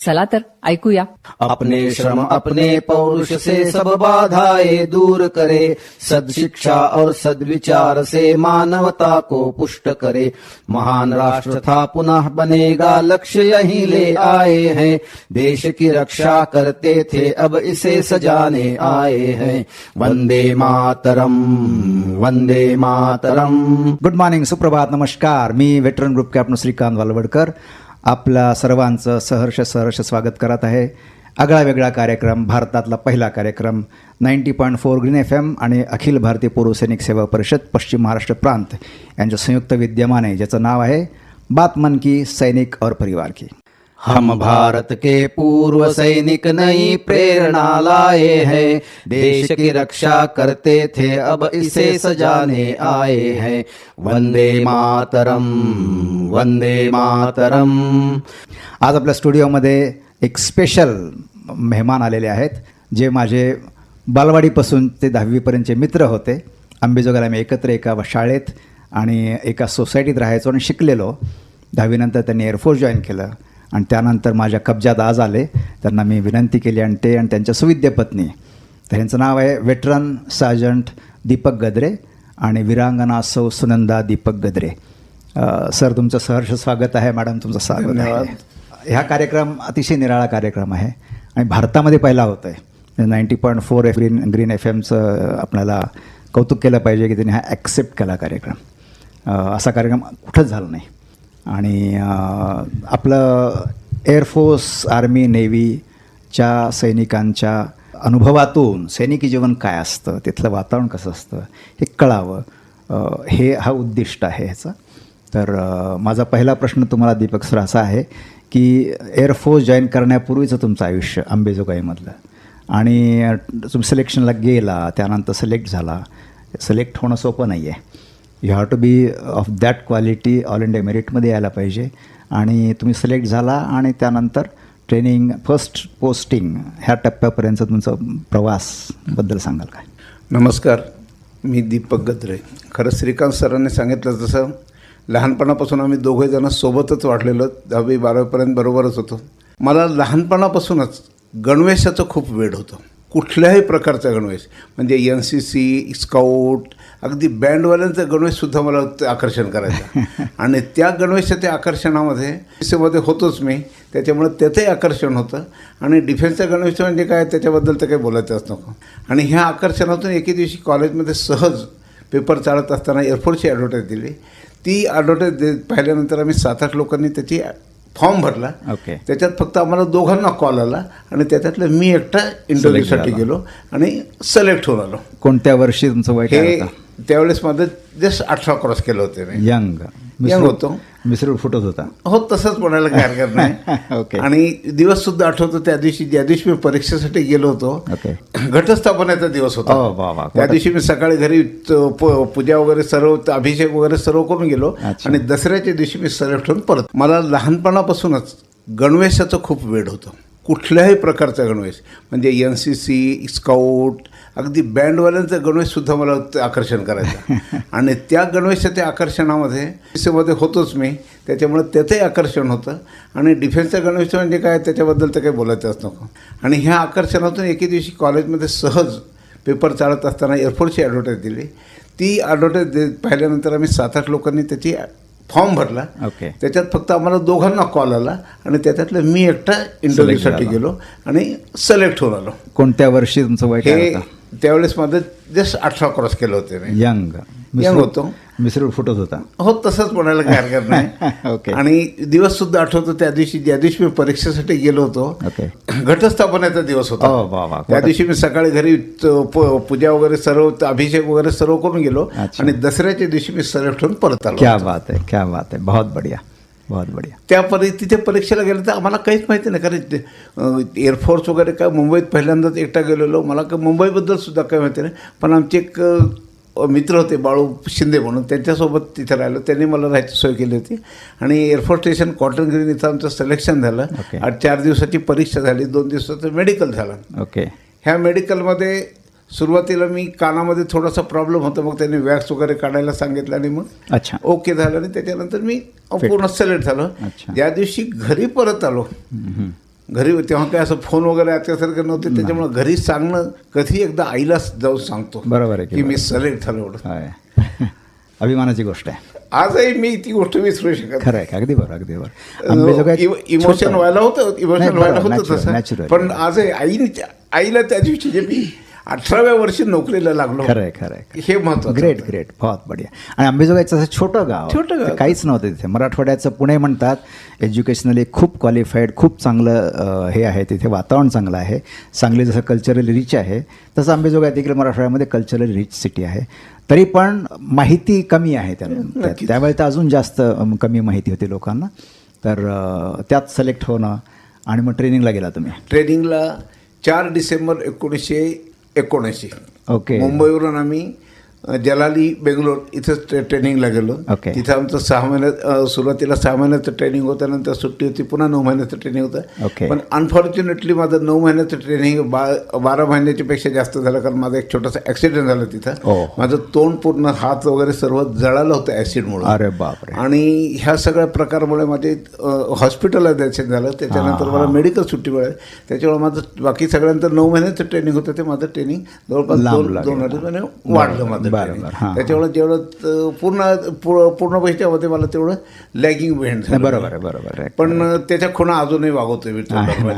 चला तर ऐकूया. अपने श्रम अपने पौरुष से सब बाधाएँ दूर करे। सदशिक्षा और सद्विचार से मानवता को पुष्ट करे। महान राष्ट्र था पुनः बनेगा लक्ष्य यही ले आए हैं। देश की रक्षा करते थे अब इसे सजाने आए हैं। वंदे मातरम वंदे मातरम। गुड मॉर्निंग सुप्रभात नमस्कार। मी veteran group captain Shrikant Walwadkar. आपला सर्वांचं सहर्ष सहर्ष स्वागत करत आहे. आगळा वेगळा कार्यक्रम भारतातला पहिला कार्यक्रम ninety point four green F M आणि अखिल भारतीय पूर्व सैनिक सेवा परिषद पश्चिम महाराष्ट्र प्रांत यांच्या संयुक्त विद्यमाने ज्याचं नाव आहे बात मन की सैनिक और परिवार की. हम भारत के पूर्व सैनिक नई प्रेरणा लाए हैं। देश की रक्षा करते थे अब इसे सजाने आए हैं। वंदे मातरम वंदे मातरम। आज आपल्या स्टुडिओमध्ये एक स्पेशल मेहमान आलेले आहेत जे माझे बालवाडीपासून ते दहावीपर्यंतचे मित्र होते. अंबेजोगाला आम्ही एकत्र एका शाळेत आणि एका सोसायटीत राहायचो आणि शिकलेलो. दहावीनंतर त्यांनी एअरफोर्स जॉईन केलं. आणि त्यानंतर माझ्या कब्जात आज आले. त्यांना मी विनंती केली आणि ते आणि त्यांच्या सुविद्य पत्नी तर यांचं नाव आहे वेटरन सार्जंट दीपक गद्रे आणि विरांगना सौ सुनंदा दीपक गद्रे. सर तुमचं सहर्ष स्वागत आहे. मॅडम तुमचं स्वागत आहे. ह्या कार्यक्रम अतिशय निराळा कार्यक्रम आहे आणि भारतामध्ये पहिला होत आहे. Ninety point four F green green F एमचं आपल्याला कौतुक केलं पाहिजे की त्यांनी हा ॲक्सेप्ट केला कार्यक्रम. असा कार्यक्रम कुठंच झाला नाही. आणि आपलं एअरफोर्स आर्मी नेव्हीच्या सैनिकांच्या अनुभवातून सैनिकी जीवन काय असतं तिथलं वातावरण कसं असतं हे कळावं. हे हा उद्दिष्ट आहे ह्याचा. तर माझा पहिला प्रश्न तुम्हाला दीपक सर असा आहे की एअरफोर्स जॉईन करण्यापूर्वीचं तुमचं आयुष्य अंबेजोगाईमधलं आणि तुम्ही सिलेक्शनला गेला त्यानंतर सिलेक्ट झाला. सिलेक्ट होणं सोपं नाही आहे you have to be of that quality all India मेरिटमध्ये यायला पाहिजे. आणि तुम्ही सिलेक्ट झाला आणि त्यानंतर ट्रेनिंग फर्स्ट पोस्टिंग ह्या टप्प्यापर्यंत तुमचा प्रवासबद्दल सांगाल काय? नमस्कार मी दीपक गद्रे. खरं श्रीकांत सरांनी सांगितलं तसं लहानपणापासून आम्ही दोघे जण सोबतच वाढलेलो दहावी बारावीपर्यंत बरोबरच होतो. मला लहानपणापासूनच गणवेशाचं खूप वेळ होतं. कुठल्याही प्रकारचा गणवेश म्हणजे एन सी सी स्काऊट अगदी बँडवाल्यांचा गणवेशसुद्धा मला आकर्षण करायचं. आणि त्या गणवेशाच्या आकर्षणामध्ये मध्ये होतोच मी. त्याच्यामुळे त्याचंही आकर्षण होतं. आणि डिफेन्सच्या गणवेश म्हणजे काय? त्याच्याबद्दल तर काही बोलायचंच नको. आणि ह्या आकर्षणातून एके दिवशी कॉलेजमध्ये सहज पेपर चालत असताना एअरफोर्सची ॲडव्हर्टाईज दिली. ती ॲडव्हर्टाईज दे पाहिल्यानंतर आम्ही सात आठ लोकांनी त्याची फॉर्म भरला. ओके. त्याच्यात फक्त आम्हाला दोघांना कॉल आला आणि त्याच्यातलं मी एकटा इंटरव्ह्यूसाठी. गेलो आणि सिलेक्ट होऊन आलो. कोणत्या वर्षी तुमचं वय हे त्यावेळेस माझं जस्ट अठरा क्रॉस केलं होते मी यंग Young होतो. मिसरूड फुटत होता हो तसंच म्हणायला काही हरकत नाही ओके. आणि दिवस सुद्धा आठवतो त्या दिवशी ज्या दिवशी मी परीक्षेसाठी गेलो होतो ओके घटस्थापनेचा दिवस होता वा. त्या दिवशी मी सकाळी घरी पूजा वगैरे सर्व अभिषेक वगैरे सर्व करून गेलो. आणि दसऱ्याच्या दिवशी मी सर्व ठेवून परत मला लहानपणापासूनच गणवेशाचं खूप वेळ होतं कुठल्याही प्रकारचा गणवेश म्हणजे एन सी सी स्काउट अगदी बँडवाल्यांचं गणवेशसुद्धा मला आकर्षण करायचं. आणि त्या गणवेशाच्या आकर्षणामध्ये मध्ये होतोच मी. त्याच्यामुळे त्याचंही आकर्षण होतं. आणि डिफेन्सचं गणवेश म्हणजे काय? त्याच्याबद्दल तर काही बोलायचंच नको. आणि ह्या आकर्षणातून एके दिवशी कॉलेजमध्ये सहज पेपर चालत असताना एअरफोर्सची ॲडव्हर्टाईज दिली. ती ॲडव्हर्टाईज दे पाहिल्यानंतर आम्ही सात आठ लोकांनी त्याची फॉर्म भरला. ओके. त्याच्यात फक्त आम्हाला दोघांना कॉल आला आणि त्याच्यातलं मी एकटा इंटरव्ह्यूसाठी. गेलो आणि सिलेक्ट होऊन आलो. कोणत्या वर्षी तुमचं वय काय हे त्यावेळेस माझं जस्ट अठरा क्रॉस केलं होते मी यंग Young होतो. मिसरूड फुटत होता हो तसंच म्हणायला काही हरकत नाही ओके. आणि दिवस सुद्धा आठवतो त्या दिवशी ज्या दिवशी मी परीक्षेसाठी गेलो होतो ओके. घटस्थापनेचा दिवस होता वा. त्या दिवशी मी सकाळी घरी पूजा वगैरे सर्व अभिषेक वगैरे सर्व करून गेलो. आणि दसऱ्याच्या दिवशी मी सर्व ठेवून परत आलो क्या बात है क्या बात है बहुत बढ़िया बहुत बढ़िया। त्या परी तिथे परीक्षेला गेलं तर आम्हाला काहीच माहिती नाही. कारण एअरफोर्स वगैरे काय मुंबईत पहिल्यांदाच एकटा गेलेलो. मला काय मुंबईबद्दल सुद्धा काही माहिती नाही. पण आमचे एक मित्र होते बाळू शिंदे म्हणून. त्यांच्यासोबत तिथे राहिलो. त्यांनी मला राहायची सोय केली होती. आणि एअरफोर्स स्टेशन कॉटन ग्रीन इथं आमचं सिलेक्शन झालं. आणि चार दिवसाची परीक्षा झाली. दोन दिवसाचं मेडिकल झालं. ओके. ह्या मेडिकलमध्ये सुरुवातीला मी कानामध्ये थोडासा प्रॉब्लेम होता मग त्यांनी वॅक्स वगैरे काढायला सांगितलं आणि मग अच्छा. ओके झालं. आणि त्याच्यानंतर मी पूर्ण सिलेक्ट झालो. ज्या दिवशी घरी परत आलो. घरी तेव्हा काय असं फोन वगैरे आजच्यासारखं नव्हते. त्याच्यामुळे घरी सांगणं कधी एकदा आईला जाऊन सांगतो बरोबर आहे की मी सिलेक्ट झालो एवढं. अभिमानाची गोष्ट आहे. आजही मी ती गोष्ट विसरू शकत खरं आहे अगदी बरं अगदी बरं. इमोशन व्हायला होतं इमोशन व्हायला होतं तसं. पण आजही आईने आईला त्या दिवशी जे मी अठराव्या वर्षी नोकरीला लागलो. खरं आहे खरं आहे हे महत्वाचं ग्रेट ग्रेट बहुत बढिया. आणि आंबेजोगाईचं असं छोटं गाव. छोटं गाव. काहीच नव्हतं तिथे. मराठवाड्याचं पुणे म्हणतात. एज्युकेशनली खूप क्वालिफाईड खूप चांगलं हे आहे. तिथे वातावरण चांगलं आहे. सांगली जसं कल्चरली रिच आहे तसं आंबेजोगाई देखील मराठवाड्यामध्ये कल्चरली रिच सिटी आहे. तरी पण माहिती कमी आहे त्या त्या- त्यावेळी तर अजून जास्त कमी माहिती होती लोकांना. तर त्यात सिलेक्ट होणं. आणि मग ट्रेनिंगला गेला तुम्ही. ट्रेनिंगला चार डिसेंबर एकोणीसशे एकोणऐंशी. ओके. मुंबईवरून आम्ही जलाली बेंगलोर इथं ट्रे- ट्रेनिंगला गेलो ओके. तिथं आमचं सहा महिन्यात सुरुवातीला सहा महिन्याचं ट्रेनिंग होतं नंतर सुट्टी होती पुन्हा नऊ महिन्याचं ट्रेनिंग होतं ओके. पण अनफॉर्च्युनेटली माझं नऊ महिन्याचं ट्रेनिंग बा बारा महिन्याच्या पेक्षा जास्त झालं कारण माझा एक छोटासा ॲक्सिडेंट झाला तिथं ओ. माझं तोंड पूर्ण हात वगैरे सर्व जळालं होतं ॲसिडमुळे अरे बापरे आणि ह्या सगळ्या प्रकारमुळे माझे हॉस्पिटलला झालं त्याच्यानंतर हा, मला हा. मेडिकल सुट्टी मिळाली त्याच्यामुळे माझं बाकी सगळ्यांतर नऊ महिन्याचं ट्रेनिंग होतं ते माझं ट्रेनिंग जवळपास लांब दोन लागलं. दोन अडीच महिने वाढलं माझं बरं. बरं, हां, त्याच्यामुळे जेवढं पूर्ण पूर्ण पैशामध्ये मला तेवढं लॅगिंग झालं. बरोबर आहे बरोबर आहे. पण त्याच्या खुणा अजूनही वागवतोय मी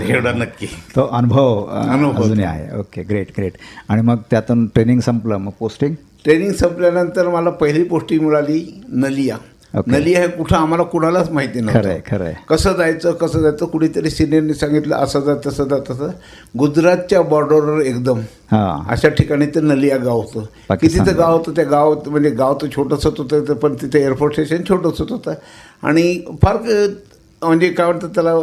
एवढा नक्की. तो अनुभव अनुभव. अजूनही आहे. ओके ग्रेट ग्रेट आणि मग त्यातून ट्रेनिंग संपलं मग पोस्टिंग ट्रेनिंग संपल्यानंतर मला पहिली पोस्टिंग मिळाली नलिया. ओके. नलिया हे कुठं आम्हाला कुणालाच माहिती आहे खरं आहे कसं जायचं कसं जायचं? कुणीतरी सिनियरनी सांगितलं असं जा तसं जा तसं. गुजरातच्या बॉर्डरवर एकदम. हां. अशा ठिकाणी ते नलिया गाव होतं. पाकिस्तान. कितीचं गाव होतं त्या गावात म्हणजे गाव तर छोटंसंच होतं पण तिथे एअरपोर्ट स्टेशन छोटंसंच होतं. आणि फार क- म्हणजे काय म्हणतात त्याला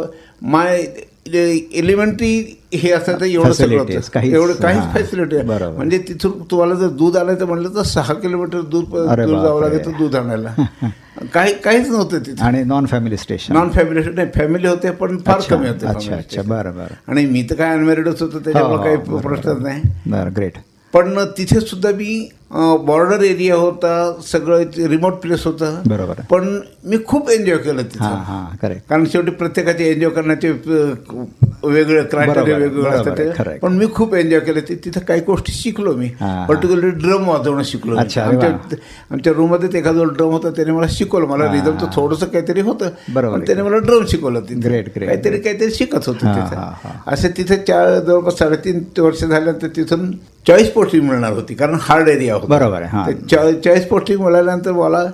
माय एलिमेंटरी हे असं तर एवढं सगळं काहीच- एवढं काहीच हां, फॅसिलिटी बरोबर. म्हणजे तिथून तुम्हाला जर दूध आणायचं म्हणलं तर सहा किलोमीटर दूर अरे दूर जावं बापरे. लागायचं दूध आणायला. काही काहीच नव्हतं तिथे. आणि non family station non family नाही फॅमिली होते पण फार कमी होते अच्छा अच्छा. बरं बरं आणि मी तर काय अनमॅरिडच होतो हो, त्याच्यामुळे हो, काही बरं, प्रश्नच. नाही. बरं ग्रेट पण तिथे सुद्धा मी बॉर्डर एरिया होता सगळं रिमोट प्लेस होतं. बरोबर. पण मी खूप एन्जॉय केलं तिथं. करेक्ट कारण शेवटी प्रत्येकाचे एन्जॉय करण्याचे वेगळे क्रायटेरिया वेगवेगळे असतात. पण मी खूप एन्जॉय केलं. ते तिथं काही गोष्टी शिकलो मी. पर्टिक्युलरली ड्रम वाजवणं शिकलो. आमच्या आमच्या रूममध्येच एखादा ड्रम होता त्याने मला शिकवलं. मला रिदम तर थोडंसं काहीतरी होतं. बरोबर. त्याने मला ड्रम शिकवलं तिथे. Great, काहीतरी. काहीतरी शिकत होतो तिथे. असे तिथे चार जवळपास साडेतीन वर्ष झाल्यानंतर तिथून चॉईस पोस्टिंग मिळणार होती. कारण हार्ड एरिया होता. बरोबर आहे, हां. ते चॉ- चॉईस पोस्टिंग मिळाल्यानंतर मला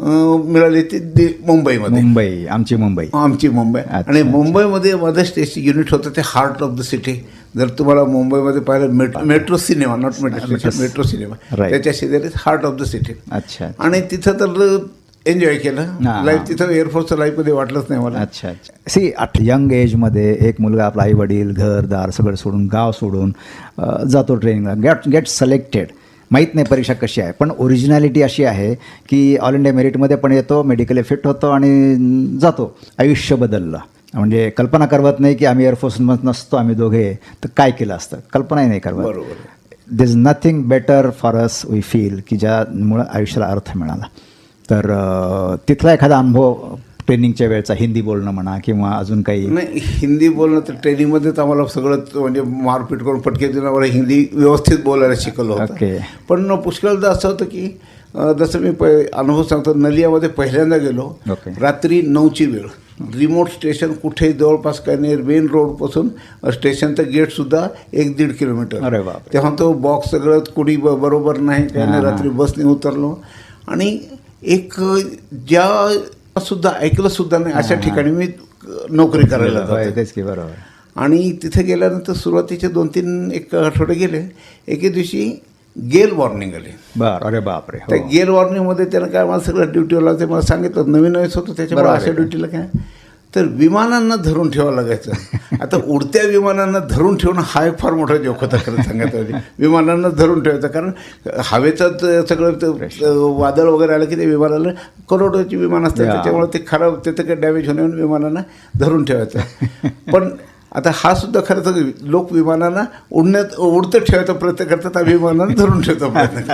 अं, मिळाली ती दि- मुंबईमध्ये. मुंबई आमची मुंबई. आमची मुंबई. अच्छा, आणि मुंबईमध्ये माझं स्टेशन युनिट होतं ते हार्ट ऑफ द सिटी जर तुम्हाला मुंबईमध्ये पाहिलं metro metro cinema not metro station metro cinema. Right. त्याच्या शेजारी हार्ट ऑफ द सिटी अच्छा आणि तिथं तर एन्जॉय केलं. हा. लाईफ तिथं एअरफोर्सचं लाईफ कधी वाटलंच नाही मला. अच्छा अच्छा. सी अट यंग एजमध्ये एक मुलगा आपला आई वडील घरदार सगळं सोडून गाव सोडून अ, जातो ट्रेनिंगला गेट गेट सिलेक्टेड माहीत नाही परीक्षा कशी आहे. पण ओरिजिनॅलिटी अशी आहे की ऑल इंडिया मेरिटमध्ये पण येतो मेडिकली फिट होतो आणि जातो. आयुष्य बदललं. म्हणजे कल्पना करवत नाही की आम्ही एअरफोर्समध्ये नसतो आम्ही दोघे. तर काय केलं असतं? कल्पनाही नाही करवत. बरोबर. There is nothing better for us we feel की ज्यामुळं आयुष्याला अर्थ मिळाला. तर तिथला एखादा अनुभव ट्रेनिंगच्या वेळचा हिंदी बोलणं म्हणा किंवा अजून काही नाही हिंदी बोलणं तर ट्रेनिंगमध्येच आम्हाला सगळं म्हणजे मारपीट करून पटके देऊन आम्हाला हिंदी व्यवस्थित बोलायला शिकवलं ओके. होतं पण पुष्कळदा असं होतं की जसं मी प अनुभव सांगतो नलियामध्ये पहिल्यांदा गेलो. रात्री नऊची वेळ रिमोट स्टेशन कुठेही जवळपास काही नाही मेन रोडपासून स्टेशनचं गेटसुद्धा एक दीड किलोमीटर अरे. तेव्हा तो बॉक्स सगळं कुणी ब- बरोबर नाही हां, रात्री बसने उतरलो आणि एक ज्या सुद्धा ऐकलं सुद्धा नाही. अशा ठिकाणी मी नोकरी करायला होय, जातो तेच की बरोबर. आणि तिथे गेल्यानंतर सुरुवातीचे दोन तीन एक आठवडे गेले. एके दिवशी गेल वॉर्निंग आली. बर अरे बापरे त्या हो. गेल वॉर्निंगमध्ये त्यानं काय मला सगळं ड्युटीला ते मला सांगितलं नवीन नवीन होतं त्याच्यामुळे अशा. ड्युटीला काय? तर विमानांना धरून ठेवावं लागायचं. आता उडत्या विमानांना धरून ठेवणं हा एक फार मोठा जोक होता खरं सांगायचं विमानांना धरून ठेवायचं कारण हवेचं सगळं वादळ वगैरे आलं की ते विमानाला करोडोची विमान असतात. त्याच्यामुळे ते खराब तिथं काही डॅमेज होण्यावर विमानांना धरून ठेवायचं. पण आता हा सुद्धा खरं तर लोक विमानांना उडण्यात उडतं ठेवायचा प्रयत्न करतात विमानांना धरून ठेवतो प्रयत्न.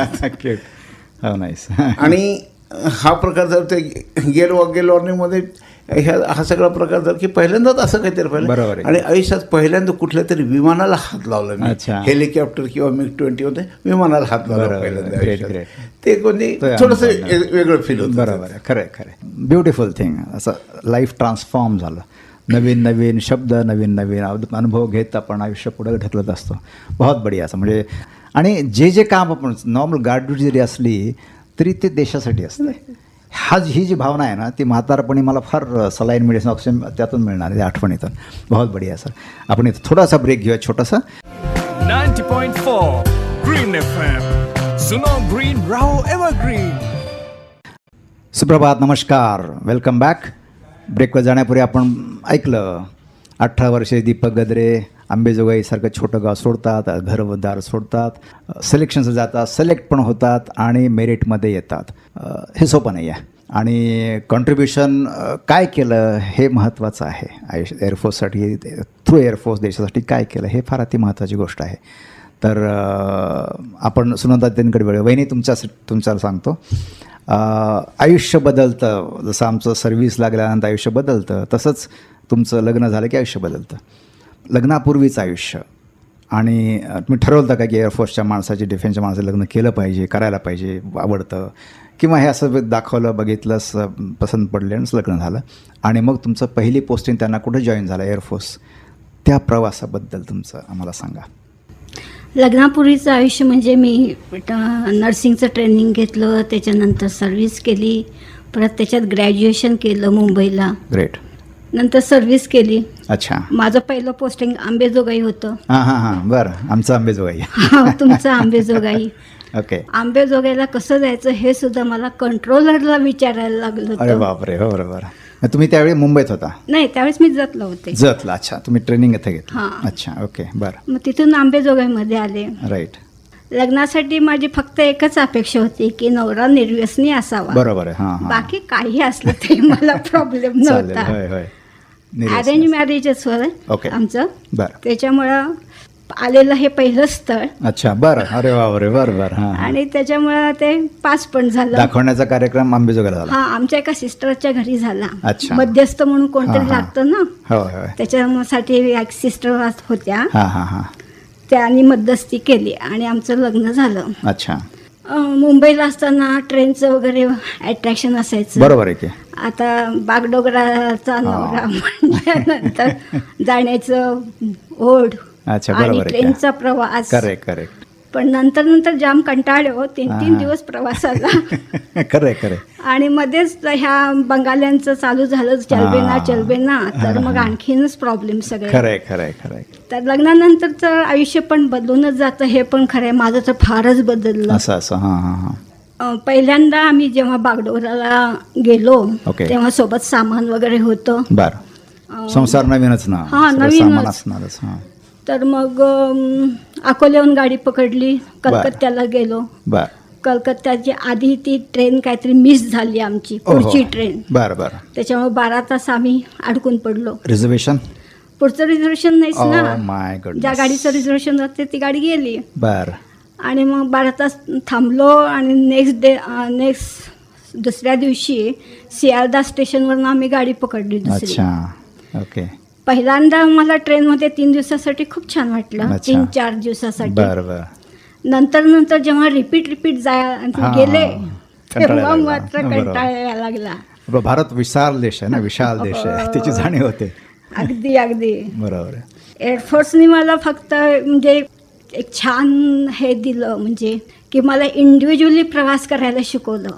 हो आणि हा प्रकार जर ते गेल गेल वॉर्निंगमध्ये ह्या हा सगळा प्रकार जर की पहिल्यांदाच असं काहीतरी बरोबर आहे. पाहिलं आणि आयुष्यात पहिल्यांदा कुठल्या तरी विमानाला हात लावला मी. अच्छा. हेलिकॉप्टर किंवा मिग ट्वेंटी होते विमानाला हात लावला. पहिल्यांदा. ते तो थोडंसं वेगळं फील होतं. बरोबर आहे. खरं खरं ब्युटिफुल थिंग असं लाईफ ट्रान्सफॉर्म झालं. नवीन नवीन शब्द नवीन नवीन अनुभव घेत आपण आयुष्य पुढे ढकलत असतो. बहुत बढिया असं. म्हणजे आणि जे जे काम आपण नॉर्मल गार्ड ड्युटी जरी असली तरी ते देशासाठी असते हा ही जी भावना आहे ना ती म्हातारपणी मला फार सलाईन मेडिसिन ऑक्सिजन त्यातून मिळणार आहे आठवणीतून. बहुत बढिया सर. आपण इथं थोडासा ब्रेक घेऊया छोटासा. 90.4 Green FM. Suno Green Rao Evergreen. सुप्रभात नमस्कार. वेलकम बॅक ब्रेकवर जाण्यापूर्वी आपण ऐकलं अठरा वर्षे दीपक गद्रे आंबेजोगाईसारखं छोटं गाव सोडतात घरदार सोडतात सिलेक्शन्स जातात सिलेक्ट पण होतात आणि मेरिटमध्ये येतात. हे सोपं नाही आहे. आणि कॉन्ट्रीब्युशन काय केलं हे महत्त्वाचं आहे. आयुष्य एअरफोर्ससाठी थ्रू एअरफोर्स देशासाठी काय केलं हे फार अति महत्त्वाची गोष्ट आहे. तर आपण सुनंदा वेळ वहिनी तुमच्या तुमच्याला सांगतो. आयुष्य बदलतं. जसं आमचं सर्व्हिस लागल्यानंतर आयुष्य बदलतं तसंच तुमचं लग्न झालं की आयुष्य बदलतं. लग्नापूर्वीचं आयुष्य. आणि तुम्ही ठरवलं का की एअरफोर्सच्या माणसाची डिफेन्सच्या माणसाचं लग्न केलं पाहिजे करायला पाहिजे आवडतं? किंवा हे असं दाखवलं बघितलं स- पसंत पडले आणि लग्न झालं. आणि मग तुमचं पहिली पोस्टिंग त्यांना कुठे जॉईन झालं एअरफोर्स त्या प्रवासाबद्दल तुमचं आम्हाला सांगा. लग्नापूर्वीचं आयुष्य म्हणजे मी नर्सिंगचं ट्रेनिंग घेतलं त्याच्यानंतर सर्व्हिस केली परत त्याच्यात ग्रॅज्युएशन केलं मुंबईला. ग्रेट नंतर सर्व्हिस केली. अच्छा. माझं पहिलं पोस्टिंग आंबेजोगाई होतं. हां हां हां. बरं. आमचं आंबेजोगाई. हा, तुमचं आंबेजोगाई. ओके आंबेजोगाईला कसं जायचं हे सुद्धा मला कंट्रोलरला विचारायला लागलं अरे होतं बापरे. हो बरोबर. मग तुम्ही त्यावेळी मुंबईत होता? नाही त्यावेळेस मी जतलं होते. जतला. अच्छा. तुम्ही ट्रेनिंग इथे घेतलं. हां. अच्छा. ओके बरं. मग तिथून आंबेजोगाईमध्ये आले. राईट लग्नासाठी माझी फक्त एकच अपेक्षा होती की नवरा निर्व्यसनी असावा. बरोबर आहे. हां हां. बाकी काही असलं तरी मला प्रॉब्लेम चालेल. नव्हता. होय होय. निर्व्यसनी. अरेंज मॅरेजच ओके. आमचं. बरं. त्याच्यामुळं आलेलं हे पहिलं स्थळ. अच्छा बरं. अरे बापरे बरं बरं. आणि त्याच्यामुळं ते पास पण झालं. दाखवण्याचा कार्यक्रम आंबेजोगाईला झाला. हा आमच्या एका सिस्टरच्या घरी झाला. अच्छा. मध्यस्थ म्हणून कोणतरी हा. लागतं ना? होय होय. त्याच्यासाठी एक सिस्टर होत्या. हां हां हां. त्यांनी मध्यस्थी केली आणि आमचं लग्न झालं. अच्छा. मुंबईला असताना ट्रेनचं वगैरे अट्रॅक्शन असायचं. बरोबर आहे की. आता बागडोगराचा नवरा म्हटल्यानंतर जाण्याचं ओढ अच्छा, आणि बरोबर ट्रेनचा प्रवास. करेक्ट करेक्ट पण नंतर नंतर जाम कंटाळे हो तीन तीन. दिवस प्रवासाला. खरंय खरंय. आणि मध्येच ह्या बंगाल्यांचं चालू झालं चलबेना. चलबेना तर मग आणखीनच प्रॉब्लेम सगळे. खरंय खरंय खरंय. तर लग्नानंतरचं आयुष्य पण बदलूनच जातं हे पण खरंय माझं तर फारच बदललं. असं असं हां हां हां. पहिल्यांदा आम्ही जेव्हा बागडोगराला गेलो ओके. तेव्हा सोबत सामान वगैरे होतं. बर. संसार नवीनच ना हा, सगळं नवीनच. सामान असणारच हा. तर मग अकोल्याहून गाडी पकडली. कलकत्त्याला गेलो. बर. कलकत्त्याची आधी ती ट्रेन काहीतरी मिस झाली आमची. पुढची ट्रेन. बर बर. त्याच्यामुळे बारा तास आम्ही अडकून पडलो. रिझर्वेशन पुढचं रिझर्वेशन नाहीच ना. माय ज्या गाडीचं रिझर्वेशन असते ती गाडी गेली. बर. आणि मग बारा तास थांबलो आणि नेक्स्ट डे नेक्स्ट दुसऱ्या दिवशी सियालदा स्टेशनवरून आम्ही गाडी पकडली दुसरी. ओके पहिल्यांदा मला ट्रेनमध्ये तीन दिवसासाठी खूप छान वाटलं. अच्छा. तीन चार दिवसासाठी. बर बर. नंतर नंतर जेव्हा रिपीट रिपीट जाय हा, गेले कंटाळा तेव्हा लागला. मात्र बरोबर. कंटाळा यायला लागला. ब- भारत विशाल देश आहे ना विशाल देश आहे. त्याची जाणीव होते. अगदी अगदी. बरोबर आहे. एअरफोर्सनी मला फक्त म्हणजे एक छान हे दिलं म्हणजे की मला इंडिव्हिज्युअली प्रवास करायला शिकवलं.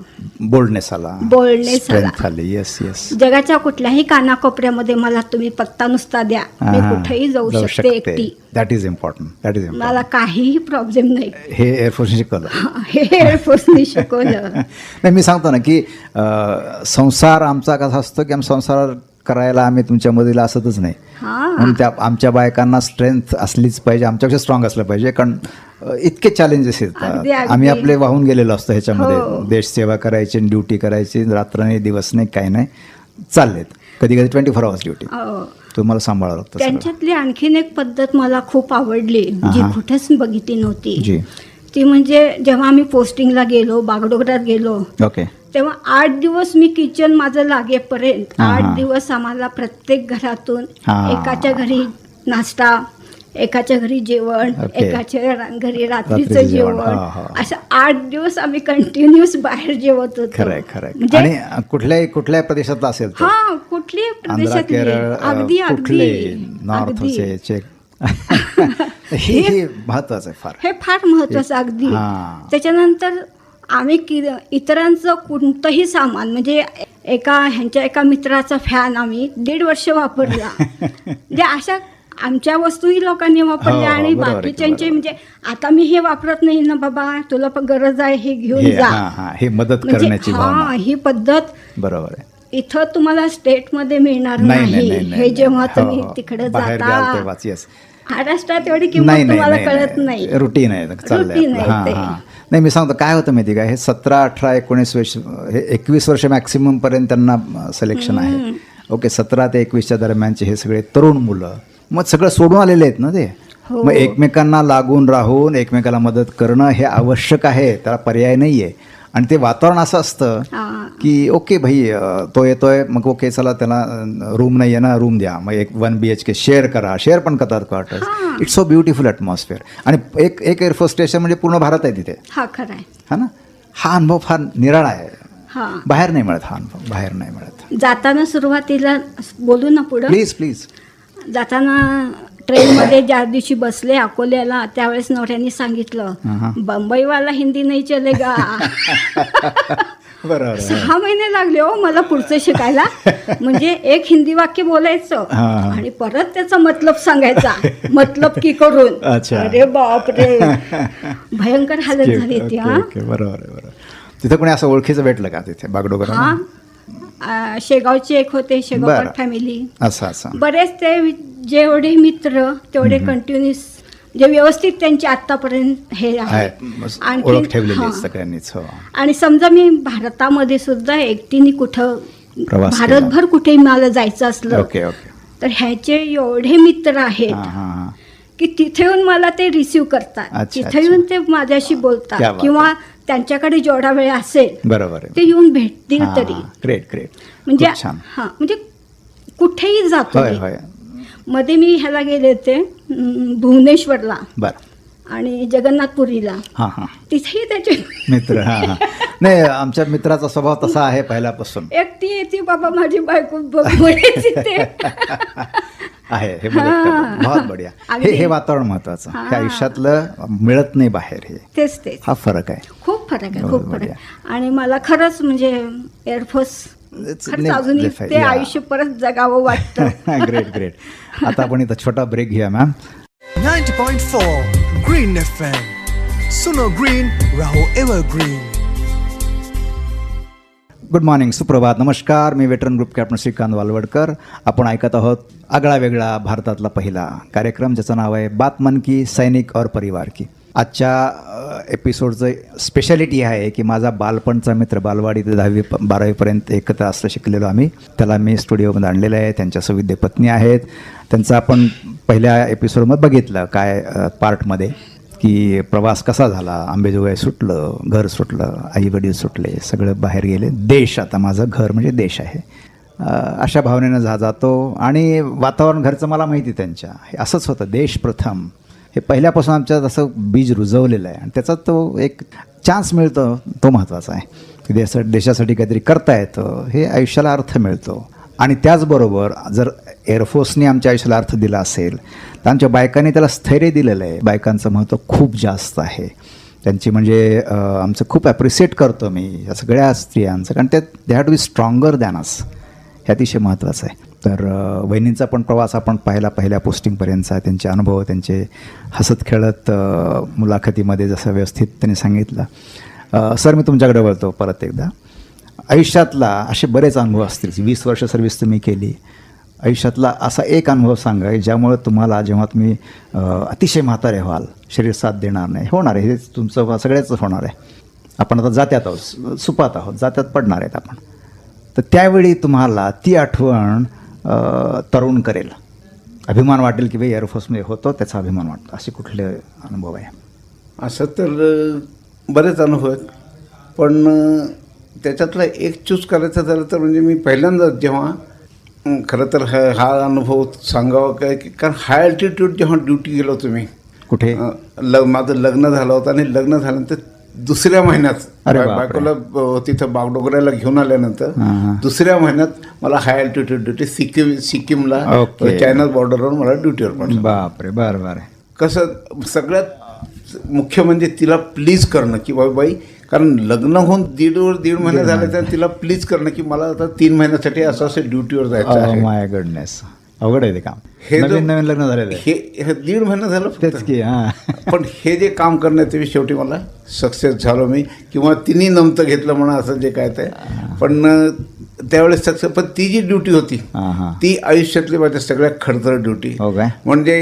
बोल्डनेस आला. Boldness आला. येस येस जगाच्या कुठल्याही कानाकोपऱ्यामध्ये मला तुम्ही पत्ता नुसता द्या. मी कुठेही जाऊ शकते एकटी. That is important that is मला काहीही प्रॉब्लेम नाही. हे एअरफोर्सने शिकवलं. हे एअरफोर्सनी शिकवलं. नाही मी सांगतो ना की संसार आमचा कसा असतो की आम्ही संसार करायला आम्ही तुमच्यामधील असतच नाही म्हणून त्या आमच्या बायकांना स्ट्रेंथ असलीच पाहिजे आमच्यापेक्षा स्ट्रॉंग असलं पाहिजे कारण इतके चॅलेंजेस येतात. आम्ही आपले वाहून गेलेलो असतो ह्याच्यामध्ये हो. देश सेवा करायची ड्युटी करायची रात्र नाही दिवस नाही काही नाही चाललेत कधी कधी ट्वेंटी फोर आवर्स ड्युटी. तुम्हाला सांभाळावं लागतं. त्यांच्यातली आणखीन एक पद्धत मला खूप आवडली जी. कुठेच बघितली नव्हती जी ती म्हणजे जेव्हा आम्ही पोस्टिंगला गेलो बागडोगरात गेलो ओके तेव्हा आठ दिवस मी किचन माझं लागेपर्यंत आठ. दिवस आम्हाला प्रत्येक घरातून. एकाच्या घरी नाश्ता एकाच्या घरी जेवण. एकाच्या घरी रात्रीचं जेवण. असं आठ दिवस आम्ही कंटिन्युअस बाहेर जेवत होतो. खरंय खरंय. म्हणजे आणि कुठल्याही कुठल्याही प्रदेशातला असेल हा कुठली आंध्रा प्रदेशातली केरळ अगदी अगदी. नॉर्थचे हे महत्वाचं फार. हे फार महत्वाचं अगदी. त्याच्यानंतर आम्ही कि इतरांचं कोणतंही सामान म्हणजे एका ह्यांच्या एका मित्राचा फॅन आम्ही दीड वर्ष वापरला. म्हणजे अशा आमच्या वस्तूही लोकांनी वापरल्या हो, आणि बरोबर आहे, बाकीच्यांचे. म्हणजे आता मी हे वापरत नाही ना बाबा तुला पण गरज आहे हे घेऊन हे जा. हा हा हे मदत म्हणजे करण्याची हा ही पद्धत बरोबर आहे. इथं तुम्हाला स्टेटमध्ये मिळणार नाही हे जेव्हा हो, तुम्ही हो. तिकडे जाता महाराष्ट्रात एवढी किंमत तुम्हाला कळत नाही. रुटीन आहे आपलं. आहे हा. हा. नाही मी सांगतो काय होतं माहिती का? हे सतरा अठरा एकोणीस वर्ष हे एकवीस वर्ष मॅक्सिमम पर्यंत त्यांना सिलेक्शन आहे. ओके सतरा ते एकवीसच्या दरम्यानचे हे सगळे तरुण मुलं. मग सगळं सोडून आलेले आहेत ना ते? हो. मग एकमेकांना लागून राहून एकमेकाला मदत करणं हे आवश्यक आहे त्याला पर्याय नाही आहे आणि ते वातावरण असं असतं. की ओके भाई तो येतोय मग ओके चला त्याला रूम नाही आहे ना रूम द्या. मग एक one B H K share करा. शेअर पण करतात quarters it's so beautiful atmosphere आणि एक एक एअरफोर्स स्टेशन म्हणजे पूर्ण भारत आहे तिथे. हा खरं आहे हा ना? हा अनुभव फार निराळा आहे. हा. बाहेर नाही मिळत हा अनुभव. बाहेर नाही मिळत. जाताना सुरुवातीला बोलू ना पुढं? प्लीज प्लीज जाताना ट्रेनमध्ये ज्या दिवशी बसले अकोल्याला त्यावेळेस नवऱ्याने सांगितलं. बंबईवाला हिंदी नाही चलेगा. बरोबर सहा महिने लागले हो मला पुढचं शिकायला. म्हणजे एक हिंदी वाक्य बोलायचं. आणि परत त्याचा मतलब सांगायचा. मतलब की करून. अरे बाप रे भयंकर हालत झाली ती हा. बरोबर तिथं कोणी असं ओळखीचं भेटलं का तिथे? बागडोगर हा. शेगावचे एक होते शेगावकर. फॅमिली असं असं. बरेच ते जेवढे मित्र तेवढे कंटिन्युअस जे व्यवस्थित त्यांचे आतापर्यंत हे आहे. ओळख ठेवलेली. सगळ्यांनीच हो. आणि समजा मी भारतामध्ये सुद्धा एकटीने कुठं. भारतभर कुठेही मला जायचं असलं ओके ओके. तर ह्याचे एवढे मित्र आहेत की तिथे येऊन मला ते रिसीव करतात. तिथे. येऊन ते माझ्याशी बोलतात. किंवा त्यांच्याकडे जेवढा वेळ असेल बरोबर ते येऊन भेटतील तरी. ग्रेट ग्रेट म्हणजे हा म्हणजे कुठेही जातो मध्ये मी ह्याला गेले होते भुवनेश्वरला. बरं. आणि जगन्नाथपुरीला. हां हां. तिथेही त्याचे मित्र हां हां. नाही आमच्या मित्राचा स्वभाव तसा आहे पहिल्यापासून. एकटी येते बाबा माझी बायको आहे हे. बहुत बढिया. हे. हे वातावरण महत्वाचं हां. हे आयुष्यातलं मिळत नाही बाहेर हे. तेच तेच. हा फरक आहे. खूप फरक आहे बहुत खूप फरक. आहे. आणि मला खरंच म्हणजे एअरफोर्स खरंच अजूनही ते. आयुष्य परत जगावं वाटतं. ग्रेट ग्रेट आता आपण इथं छोटा ब्रेक घेऊया ma'am 90.4 Green FM. Suno Green, Raho Evergreen. Good morning सुप्रभात नमस्कार मी veteran group captain Shrikant Walwadkar आपण ऐकत आहोत आगळा वेगळा भारतातला पहिला कार्यक्रम ज्याचं नाव आहे बात मन की सैनिक और परिवार की. आजच्या एपिसोडचं स्पेशालिटी आहे की माझा बालपणचा मित्र बालवाडी ते दहावी बारावीपर्यंत एकत्र असलं शिकलेलो आम्ही. त्याला मी स्टुडिओमध्ये आणलेलं आहे. त्यांच्या सविद्य पत्नी आहेत. त्यांचं आपण पहिल्या एपिसोडमध्ये बघितलं काय पार्टमध्ये की प्रवास कसा झाला आंबेजोगाई सुटलं घर सुटलं आई वडील सुटले सगळं बाहेर गेले. देश आता माझं घर म्हणजे देश आहे. अशा भावनेनं जा जातो आणि वातावरण घरचं मला माहिती आहे त्यांच्या. हे असंच होतं. देश प्रथम. हे पहिल्यापासून आमच्यात असं बीज रुजवलेलं आहे. आणि त्याचा तो एक चान्स मिळतो तो महत्त्वाचा आहे. देशा देशासाठी काहीतरी करता येतं हे आयुष्याला अर्थ मिळतो. आणि त्याचबरोबर जर एअरफोर्सने आमच्या आयुष्याला अर्थ दिला असेल तर आमच्या बायकांनी त्याला स्थैर्य दिलेलं आहे. बायकांचं महत्त्व खूप जास्त आहे. त्यांची म्हणजे आमचं खूप ॲप्रिसिएट करतो मी या सगळ्या स्त्रियांचं. कारण ते they had to be stronger than us हे अतिशय महत्त्वाचं आहे. तर वहिनींचा पण प्रवास आपण पाहिला पहिल्या पोस्टिंगपर्यंतचा. त्यांचे अनुभव त्यांचे हसत खेळत मुलाखतीमध्ये जसं व्यवस्थित त्यांनी सांगितलं. सर मी तुमच्याकडे वळतो परत एकदा. आयुष्यातला असे बरेच अनुभव असतील. वीस वर्ष सर्व्हिस तुम्ही केली. आयुष्यातला असा एक अनुभव सांगा की ज्यामुळे तुम्हाला जेव्हा तुम्ही अतिशय म्हातारे व्हाल शरीर साथ देणार नाही. होणार आहे. हे तुमचं सगळ्याच होणार आहे. आपण आता जात्यात आहोत. सुपात आहोत. जात्यात पडणार आहेत आपण. तर त्यावेळी तुम्हाला ती आठवण तरुण करेल. अभिमान वाटेल की बाई एअरफोर्समध्ये होतो त्याचा अभिमान वाटतो. असे कुठले अनुभव आहे? असं तर बरेच अनुभव आहेत. पण त्याच्यातला एक चूज करायचं झालं तर म्हणजे मी पहिल्यांदा जेव्हा खरं तर हा हा अनुभव सांगावा काय की कारण हाय अल्टिट्यूड जेव्हा ड्युटी गेलो होतो मी कुठे? अ, ल माझं लग्न झालं होतं आणि लग्न झाल्यानंतर दुसऱ्या महिन्यात. बायकोला तिथं बागडोगऱ्याला घेऊन आल्यानंतर. दुसऱ्या महिन्यात मला हाय अल्टिट्यूड ड्युटी सिक्कीम सिक्कीमला. चायना बॉर्डरवर मला ड्युटीवर पडलं बापरे बरं बरं कसं सगळ्यात मुख्य म्हणजे तिला प्लीज करणं की बाबा बाई कारण लग्न होऊन दीड वर दीड महिने झाले तर तिला प्लीज करणं की मला आता तीन महिन्यासाठी असं असं ड्युटीवर जायचं आहे माय गडनेस अवघड आहे ते काम. हे नवीन नवीन लग्न झालेलं हे दीड महिना झालं. तेच की हां. पण हे जे काम करण्यात मी शेवटी मला सक्सेस झालो मी किंवा तिन्ही नमतं घेतलं म्हणा असं जे काय ते. पण त्यावेळेस सक्सेस पण ती जी ड्युटी होती हां हां. ती आयुष्यातली माझ्या सगळ्यात खडतर ड्युटी हो काय? म्हणजे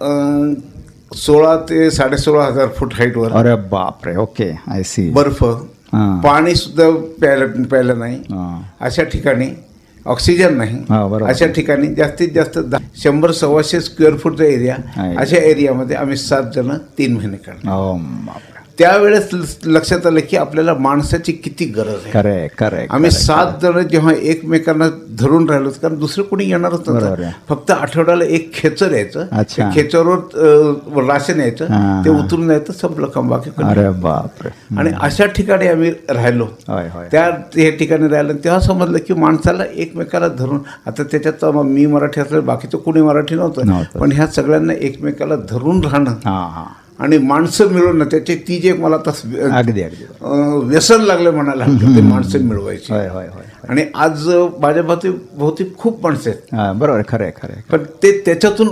अं, सोळा ते साडेसोळा हजार फूट हाईटवर अरे बापरे ओके आय सी बर्फ हां. पाणी सुद्धा प्यायला प्यायला नाही. हां. अशा ठिकाणी ऑक्सिजन नाही. अशा ठिकाणी जास्तीत जास्त शंभर सव्वाशे स्क्वेअर फूटचा एरिया. अशा एरियामध्ये आम्ही सात जण तीन महिने बापरे त्यावेळेस लक्षात आलं की आपल्याला माणसाची किती गरज आहे. खरंय आम्ही सात जण जेव्हा एकमेकांना धरून राहिलो कारण दुसरं कोणी येणारच नव्हतं. फक्त आठवड्याला एक खेचर यायचं. खेचरवर राशन यायचं. ते. उतरून यायचं संपलं काम बाकी काही अरे बापरे. आणि अशा ठिकाणी आम्ही राहिलो. होय होय. त्या हे ठिकाणी राहिलं. तेव्हा समजलं की माणसाला एकमेकाला धरून आता त्याच्यात मी मराठी असलं बाकीचं कोणी मराठी नव्हतं. पण ह्या सगळ्यांना एकमेकाला धरून राहणं. आणि माणसं मिळवणं त्याची ती जे मला आता अगदी व्यसन लागलं म्हणायला नाही, माणसं मिळवायची. आणि आज माझ्या भोवती भोवती खूप माणसं आहेत. हां बरोबर आहे, खरंय खरंय पण ते त्याच्यातून.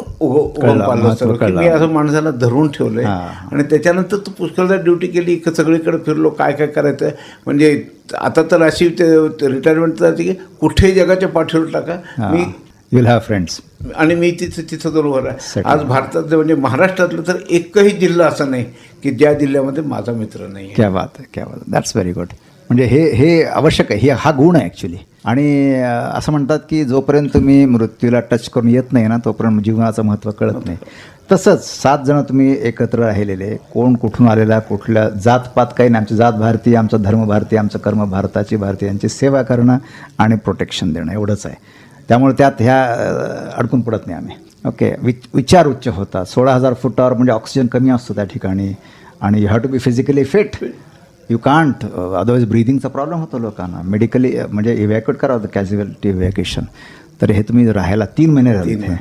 मी असं माणसाला धरून ठेवलंय. आणि त्याच्यानंतर तू पुष्कळदा ड्युटी केली सगळीकडे फिरलो काय काय करायचं? म्हणजे आता तर अशी रिटायरमेंट जाते की कुठेही जगाच्या पाठीवर टाका. मी युल हॅव फ्रेंड्स आणि मी तिथं तिथं बरोबर आहे. आज भारतात म्हणजे महाराष्ट्रातलं तर एकही जिल्हा असा नाही की ज्या जिल्ह्यामध्ये माझा मित्र नाही. क्या बात आहे क्या बात दॅट्स व्हेरी गुड म्हणजे हे हे आवश्यक आहे. हे हा गुण आहे ॲक्च्युली आणि असं म्हणतात की जोपर्यंत तुम्ही मृत्यूला टच करून येत नाही ना तोपर्यंत जीवनाचं महत्त्व कळत नाही. तसंच सात जण तुम्ही एकत्र राहिलेले कोण कुठून आलेला कुठल्या जातपात काही नाही. आमची जात भारतीय आमचा धर्म भारतीय आमचं कर्म भारताची भारतीय यांची सेवा करणं आणि प्रोटेक्शन देणं एवढंच आहे. त्यामुळे त्यात ह्या अडकून पडत नाही आम्ही. ओके विच विचार उच्च होतात. सोळा हजार फुटावर म्हणजे ऑक्सिजन कमी असतो त्या ठिकाणी. आणि you have to be physically fit you can't otherwise ब्रिदिंगचा problem होतो लोकांना. मेडिकली म्हणजे इव्हॅक्युएट करावं होतं कॅज्युअलिटी इव्हॅक्युएशन तर हे तुम्ही राहायला तीन महिने राहिले.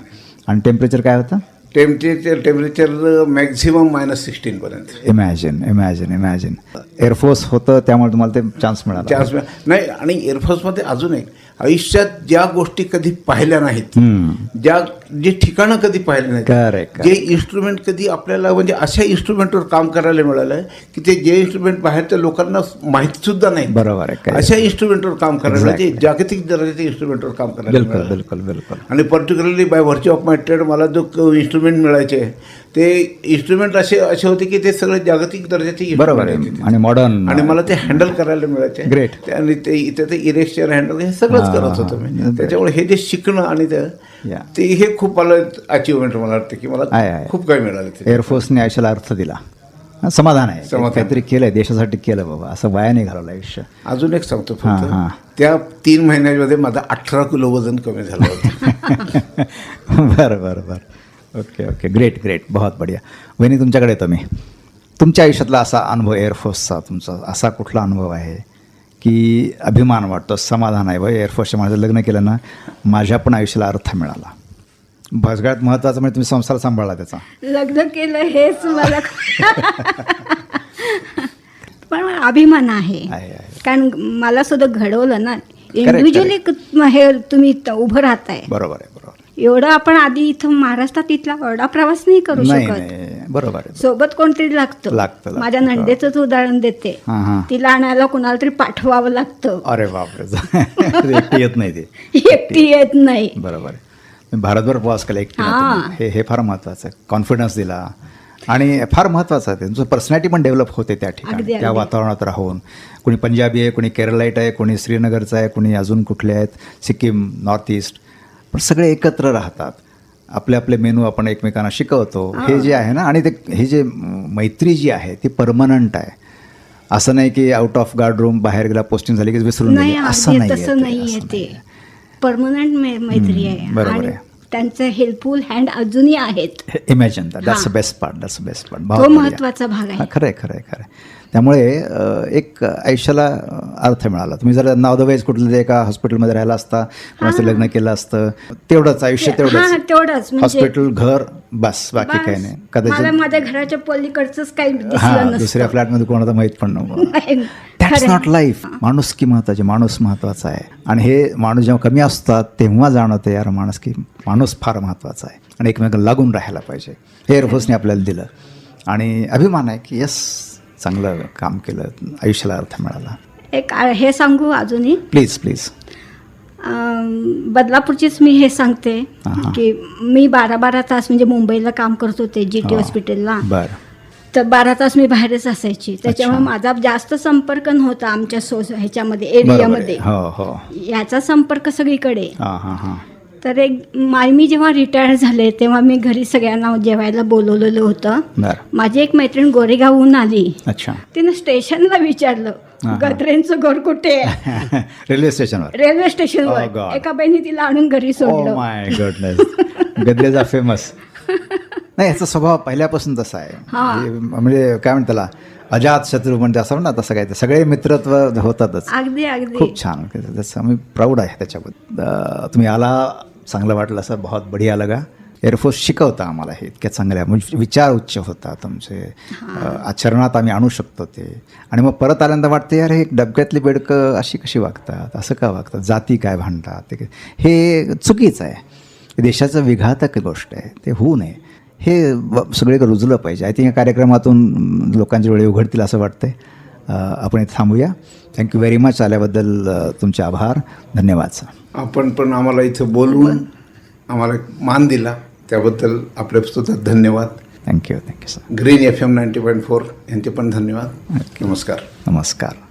आणि टेम्परेचर काय होतं? Temperature temperature maximum minus sixteen पर्यंत. Imagine imagine imagine air force होतं त्यामुळे तुम्हाला ते चान्स मिळाला. चान्स नाही आणि एअरफोर्समध्ये अजून एक आयुष्यात ज्या गोष्टी कधी पाहिल्या नाहीत ज्या जे ठिकाणं कधी पाहिली नाहीत जे इन्स्ट्रुमेंट कधी आपल्याला म्हणजे अशा इन्स्ट्रुमेंटवर काम करायला मिळालं की ते जे इन्स्ट्रुमेंट बाहेरच्या लोकांना माहिती सुद्धा नाही बरोबर आहे. अशा इन्स्ट्रुमेंटवर काम करायला Exactly. म्हणजे जागतिक दर्जाच्या इन्स्ट्रुमेंटवर काम करायला बिलकुल. बिलकुल बिलकुल आणि particularly by virtue of my trade मला जो इन्स्ट्रुमेंट मिळायचे ते इन्स्ट्रुमेंट असे असे होते की ते सगळे जागतिक दर्जाचे बरोबर आहे. आणि मॉडर्न आणि मला ते हँडल करायला मिळायचे. ते आणि ते इथे ते इरेक्शन हँडल हे सगळंच करत होतो मी. त्याच्यामुळे हे जे शिकणं आणि ते हे खूप मला अचिव्हमेंट मला वाटतं की मला. खूप काही मिळालं ते एअरफोर्सने आयुष्याला अर्थ दिला समाधान आहे. काहीतरी केलंय देशासाठी केलं बाबा असं वाया नाही घालवलं आयुष्य अजून एक सांगतो फक्त. त्या तीन महिन्यामध्ये माझा अठरा किलो वजन कमी झालं होतं बरं बरं बरं ओके ओके ग्रेट ग्रेट बहुत बढिया. वहिनी तुमच्याकडे येतो मी. तुमच्या आयुष्यातला असा अनुभव एअरफोर्सचा तुमचा असा कुठला अनुभव आहे की अभिमान वाटतो समाधान आहे? बा एअरफोर्सच्या माझं लग्न केलं ना माझ्या पण आयुष्याला अर्थ मिळाला. भसगळ्यात महत्त्वाचं म्हणजे तुम्ही संसार सांभाळला त्याचा. लग्न केलं हेच मला पण अभिमान आहे. कारण मला सुद्धा घडवलं ना इंडिव्हिज्युअली हे तुम्ही उभं राहताय. बरोबर आहे बरोबर एवढं आपण आधी इथं महाराष्ट्रात इथला एवढा प्रवास नाही करू नाही शकत. नाही बरोबर आहे. सोबत कोणतरी लागतं. लागतं, लागतं. माझ्या नंदेचंच उदाहरण देते. हां हां. तिला आणायला कुणाला तरी पाठवावं लागतं. अरे बापरे. एकटी येत नाही ते. एकटी येत नाही. बरोबर आहे. भारतभर प्रवास केला एकटी हां. हे हे फार महत्त्वाचं आहे कॉन्फिडन्स दिला. आणि फार महत्त्वाचं आहे. ते. तुमचं पर्सनॅलिटी पण डेव्हलप होते त्या अगदी, ठिकाणी त्या अगदी. वातावरणात राहून. कोणी पंजाबी आहे कोणी केरळाईट आहे कोणी श्रीनगरचं आहे कोणी अजून कुठले आहेत. सिक्कीम नॉर्थ ईस्ट पण सगळे एकत्र राहतात. आपले आपले मेनू आपण एकमेकांना शिकवतो. हे. जे आहे ना आणि ते हे जे मैत्री जी आहे ती परमनंट आहे. असं नाही की आउट ऑफ गार्ड रूम बाहेर गेला पोस्टिंग झाली की विसरून नाही. असं नाही तसं नाही ते. परमनंट मैत्री आहे. बरोबर आणि आहे. त्यांचं हेल्पफुल हँड अजूनही आहेत. Imagine that's the. Best part that's best part तो महत्त्वाचा भाग आहे. खरं आहे खरं आहे खरं आहे त्यामुळे एक आयुष्याला अर्थ मिळाला. तुम्ही जर नावदवेज कुठलं तरी एका हॉस्पिटलमध्ये राहिला असता कोणाचं लग्न केलं असतं तेवढंच आयुष्य तेवढंच. तेवढंच म्हणजे हॉस्पिटल घर बस बाकी काही नाही. कदाचित माझ्या घराच्या पलीकडचंच काही हां दुसऱ्या फ्लॅटमध्ये कोणाला माहीत पण नव्हतं. दॅट्स नॉट लाईफ माणूस की महत्त्वाचे? माणूस महत्त्वाचा आहे. आणि हे माणूस जेव्हा कमी असतात तेव्हा जाणवते यार माणूस की माणूस फार महत्त्वाचा आहे. आणि एकमेकांना लागून राहायला पाहिजे. हे एअरफोर्सने आपल्याला दिलं. आणि अभिमान आहे की यस चांगलं काम केलं आयुष्याला अर्थ मिळाला. एक हे सांगू अजूनही? प्लीज प्लीज बदलापूरचीच मी हे सांगते हां. की मी बारा बारा तास म्हणजे मुंबईला काम करत होते जी टी हॉस्पिटलला. बरं. तर बारा तास मी बाहेरच असायची. त्याच्यामुळे माझा जास्त संपर्क नव्हता आमच्या सो ह्याच्यामध्ये एरियामध्ये. हो हो. याचा संपर्क सगळीकडे. हां हां हां. तर एक मा- मी जेव्हा रिटायर झाले तेव्हा मी घरी सगळ्यांना जेवायला बोलवलेलं होतं. माझी एक मैत्रीण गोरेगावहून आली. अच्छा. तिनं स्टेशनला विचारलं. गद्रेंचं घर कुठे रेल्वे स्टेशनवर. रेल्वे Oh, स्टेशनवर God. एका बहिणी तिला आणून घरी ओ सोडलं. माय गदलेचा फेमस नाही याचा स्वभाव पहिल्यापासून तसा आहे. म्हणजे काय म्हणतात त्याला? अजात शत्रू म्हणजे असं ना तसं काय ते सगळे मित्रत्व होतातच. अगदी अगदी. खूप छान. त्याचं आम्ही प्राऊड आहे त्याच्याबद्दल. तुम्ही आला चांगलं वाटलं असं बहुत बढिया लगा. एअरफोर्स शिकवता आम्हाला हे इतक्या चांगल्या म्हणजे विचार उच्च होता तुमचे आचरणात आम्ही आणू शकतो ते. आणि मग परत आल्यानंतर वाटते यार हे डबक्यातली बेडकं अशी कशी वागतात? असं का वागतात? जाती काय भांडतात? ते हे चुकीचं आहे. देशाचं विघातक गोष्ट आहे. ते होऊ नये. हे सगळीकडे रुजलं पाहिजे. आय थिंक या कार्यक्रमातून लोकांचे डोळे उघडतील असं वाटतंय. आपण इथे थांबूया. थँक्यू व्हेरी मच आल्याबद्दल तुमचे आभार. धन्यवाद सर आपण पण आम्हाला इथं बोलवून आम्हाला मान दिला. त्याबद्दल आपले सुद्धा धन्यवाद. Thank you thank you sir green F M ninety point four यांचे पण धन्यवाद. नमस्कार. नमस्कार.